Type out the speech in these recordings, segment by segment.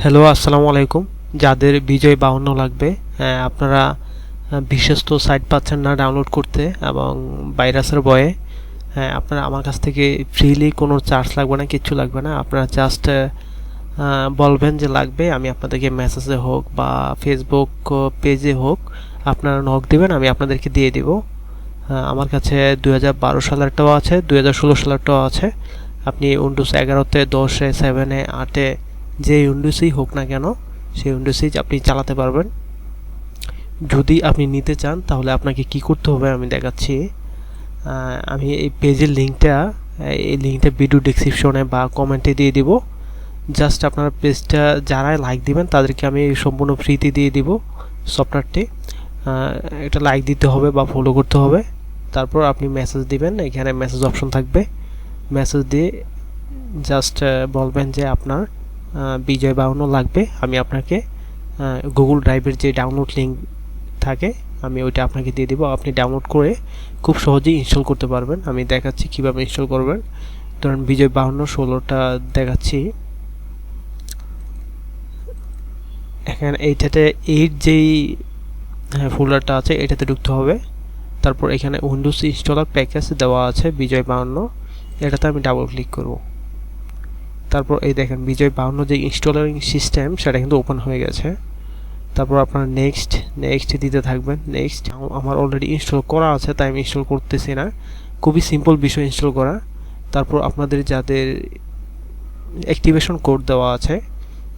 Hello আসসালামু আলাইকুম। যাদের বিজয় বাউন্ন লাগবে হ্যাঁ, আপনারা বিশ্বস্ত সাইট পাচ্ছেন না ডাউনলোড করতে এবং ভাইরাসের ভয়ে হ্যাঁ, আপনারা আমার কাছ থেকে ফ্রিলি কোনো চার্জ লাগবে না কিচ্ছু লাগবে না। আপনারা জাস্ট বলবেন যে লাগবে আমি আপনাদেরকে মেসেজে হোক বা ফেসবুক পেজে হোক আপনারা নক দেবেন আমি আপনাদেরকে দিয়ে দিব। আহ, আমার কাছে দুই হাজার বারো সালেরটাও আছে দুই হাজার ষোলো সালেরটাও আছে। আপনি উইন্ডোজ এগারোতে দশে সেভেনে আটে যে উইন্ডোজই হোক না কেন, সেই উইন্ডোজই আপনি চালাতে পারবেন। যদি আপনি নিতে চান, তাহলে আপনাকে কি করতে হবে আমি দেখাচ্ছি। আমি এই পেজের লিঙ্কটা, এই লিঙ্কটা ভিডিও ডিসক্রিপশনে বা কমেন্টে দিয়ে দিব। জাস্ট আপনার পেজটা যারা লাইক দিবেন, তাদেরকে আমি সম্পূর্ণ ফ্রিতে দিয়ে দিব সফটওয়্যারটি এটা লাইক দিতে হবে বা ফলো করতে হবে। তারপর আপনি মেসেজ দিবেন, এখানে মেসেজ অপশন থাকবে। মেসেজ দিয়ে জাস্ট বলবেন যে আপনার বিজয় বাউন্ন লাগবে। আমি আপনাকে গুগল ড্রাইভের যে ডাউনলোড লিঙ্ক থাকে, আমি ওইটা আপনাকে দিয়ে দিব। আপনি ডাউনলোড করে খুব সহজেই ইনস্টল করতে পারবেন। আমি দেখাচ্ছি কীভাবে ইনস্টল করবেন। ধরুন, বিজয় বাউন্ন ষোলোটা দেখাচ্ছি। এখানে এইটাতে এইট যেই ফোল্ডারটা আছে, এটাতে ঢুকতে হবে। তারপর এখানে উইন্ডোজ ইনস্টলার প্যাকেজ দেওয়া আছে, বিজয় বাউন্ন এটাতে আমি ডাবল ক্লিক করব। তারপর এই দেখেন, বিজয় বাউন্ন যে ইনস্টলারিং সিস্টেম সেটা কিন্তু ওপেন হয়ে গেছে। তারপর আপনার নেক্সট নেক্সট দিতে থাকবেন। নেক্সট আমার অলরেডি ইনস্টল করা আছে, তাই আমি ইনস্টল করতেছি না। খুবই সিম্পল বিষয় ইনস্টল করা। তারপর আপনাদের যাদের অ্যাক্টিভেশন কোড দেওয়া আছে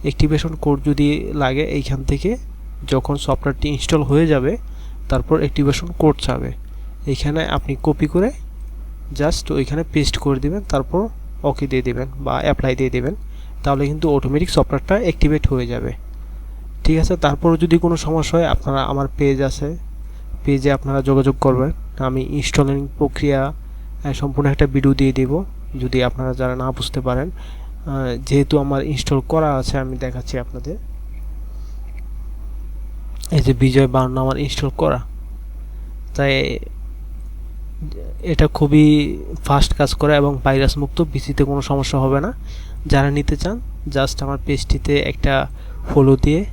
অ্যাক্টিভেশন কোড যদি লাগে এইখান থেকে, যখন সফটওয়্যারটি ইনস্টল হয়ে যাবে, তারপর অ্যাক্টিভেশন কোড চাবে। এইখানে আপনি কপি করে জাস্ট ওইখানে পেস্ট করে দিবেন, তারপর ওকে দিয়ে দিবেন বা অ্যাপ্লাই দিয়ে দিবেন, তাহলে কিন্তু অটোমেটিক সফটওয়্যারটা অ্যাক্টিভেট হয়ে যাবে। ঠিক আছে? তারপর যদি কোনো সমস্যা হয়, আপনারা আমার পেজ আছে। পেজে আপনারা যোগাযোগ করবেন। আমি ইনস্টলিং প্রক্রিয়া সম্পূর্ণ একটা ভিডিও দিয়ে দেব। যদি আপনারা যারা না বুঝতে পারেন যেহেতু আমার ইনস্টল করা আছে, আমি দেখাচ্ছি আপনাদের। এই যে বিজয় বাউন্ন আমার ইনস্টল করা। তাই এটা খুবই ফাস্ট কাজ করে এবং ভাইরাস মুক্ত বিসিতে কোনো সমস্যা হবে না। যারা নিতে চান জাস্ট আমার পেজটিতে একটা ফলো দিয়ে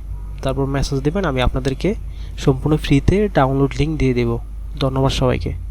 তারপর মেসেজ দেবেন, আমি আপনাদেরকে সম্পূর্ণ ফ্রিতে ডাউনলোড লিঙ্ক দিয়ে দেব। ধন্যবাদ সবাইকে।